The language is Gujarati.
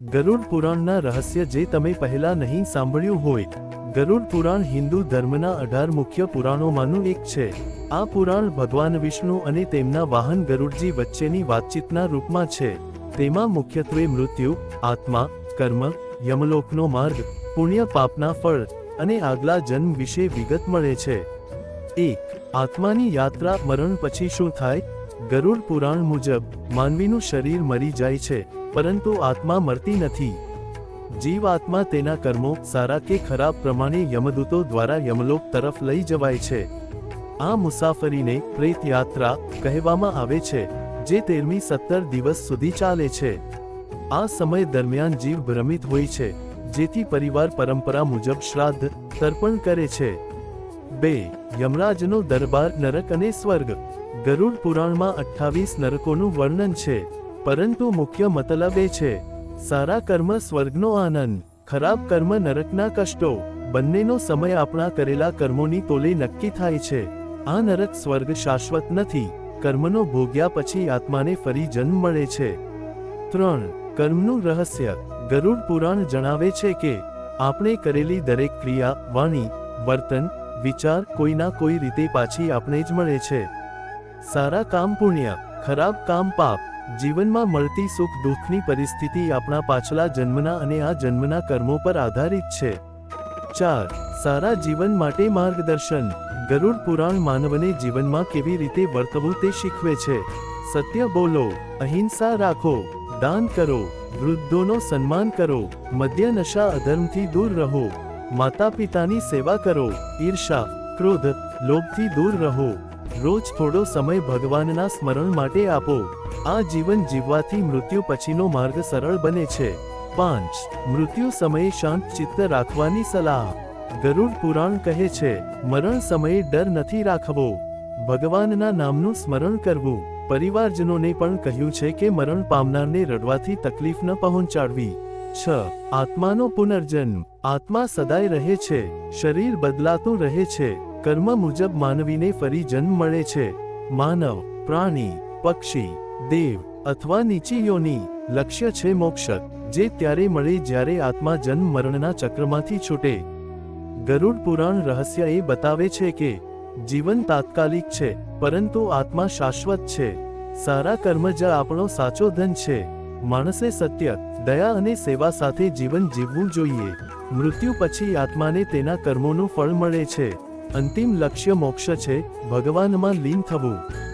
ગરુડ પુરાણના રહસ્ય જે તમે પહેલા નહીં સાંભળ્યું હોય. ગરુડ પુરાણ હિન્દુ ધર્મના અઢાર મુખ્ય પુરાણોમાંનું એક છે. આ પુરાણ ભગવાન વિષ્ણુ અને તેમના વાહન ગરુડજી વચ્ચેની વાતચીતના રૂપમાં છે. તેમાં મુખ્યત્વે મૃત્યુ, આત્મા, કર્મ, યમલોકનો માર્ગ, પુણ્ય પાપના ફળ અને આગલા જન્મ વિશે વિગત મળે છે. એક, આત્માની યાત્રા મરણ પછી શું થાય? ગરુડ પુરાણ મુજબ, માનવીનું શરીર મરી જાય છે, પરંતુ આત્મા મરતી નથી. જીવ આત્મા તેના કર્મો, સારા કે ખરાબ પ્રમાણે યમદૂતો દ્વારા યમલોક તરફ લઈ જવાય છે. આ મુસાફરીને પ્રેત યાત્રા કહેવામાં આવે છે, જે તેરમી સત્તર દિવસ સુધી ચાલે છે. આ સમય દરમિયાન જીવ ભ્રમિત હોય છે, જેથી પરિવાર પરંપરા મુજબ શ્રાદ્ધ, તર્પણ કરે છે. બે, યમરાજનો દરબાર નરક અને સ્વર્ગ. ગરુડ પુરાણમાં અઠ્ઠાવીસ નરકોનું વર્ણન છે, પરંતુ મુખ્ય મતલબ એ છે, સારા કર્મ સ્વર્ગનો આનંદ, ખરાબ કર્મ નરકના કષ્ટો, બંનેનો સમય આપણા કરેલા કર્મોની તોલે નક્કી થાય છે. આ નરક સ્વર્ગ શાશ્વત નથી, કર્મનો ભોગ્યા પછી આત્માને ફરી જન્મ મળે છે. ત્રણ, કર્મનું રહસ્ય. ગરુડ પુરાણ જણાવે છે કે, આપણે કરેલી દરેક ક્રિયા, વાણી, વર્તન, વિચાર કોઈના કોઈ રીતે પાછી આપણે જ મળે છે. સારા કામ પુણ્ય, ખરાબ કામ પાપ, જીવનમાં મળતી સુખ દુઃખની પરિસ્થિતિ આપણા પાછલા જન્મના અને આ જન્મના કર્મો પર આધારિત છે. ચાર, સારા જીવન માટે માર્ગદર્શન. ગરુડ પુરાણ માનવને જીવનમાં કેવી રીતે વર્તવું તે શીખવે છે. સત્ય બોલો, અહિંસા રાખો, દાન કરો, વૃદ્ધોનો સન્માન કરો મદ્ય નશા અધર્મથી દૂર રહો માતા પિતાની સેવા કરો, ઈર્ષા, ક્રોધ, લોભથી દૂર રહો. રોજ થોડો સમય ભગવાનના સ્મરણ માટે આપો. આ જીવન જીવવાથી મૃત્યુ પછીનો માર્ગ સરળ બને છે. પાંચ, મૃત્યુ સમયે શાંત ચિત્ત રાખવાની સલાહ. ગરુડ પુરાણ કહે છે, મરણ સમયે ડર નથી રાખવો. ભગવાનના નામનું સ્મરણ કરવું. પરિવારજનોને પણ કહ્યું છે કે મરણ પામનારને રડવાથી તકલીફ ન પહોંચાડવી. છ, આત્માનો પુનર્જન્મ. આત્મા સદાય રહે છે. શરીર બદલાતું રહે છે. કર્મ મુજબ માનવીને ફરી જન્મ મળે છે. માનવ, પ્રાણી, પક્ષી, દેવ અથવા નીચી યોની લક્ષ્ય છે મોક્ષ, જે ત્યારે મળે જ્યારે આત્મા જન્મ મરણના ચક્રમાંથી છૂટે. ગરુડ પુરાણ રહસ્ય એ બતાવે છે કે, જીવન તાત્કાલિક છે, પરંતુ આત્મા શાશ્વત છે. સારા કર્મ જ આપણો સાચો ધન છે. માણસે સત્ય, દયા અને સેવા સાથે જીવન જીવવું જોઈએ. મૃત્યુ પછી આત્માને તેના કર્મોનું ફળ મળે છે. અંતિમ લક્ષ્ય મોક્ષ છે ભગવાનમાં લીન થવું.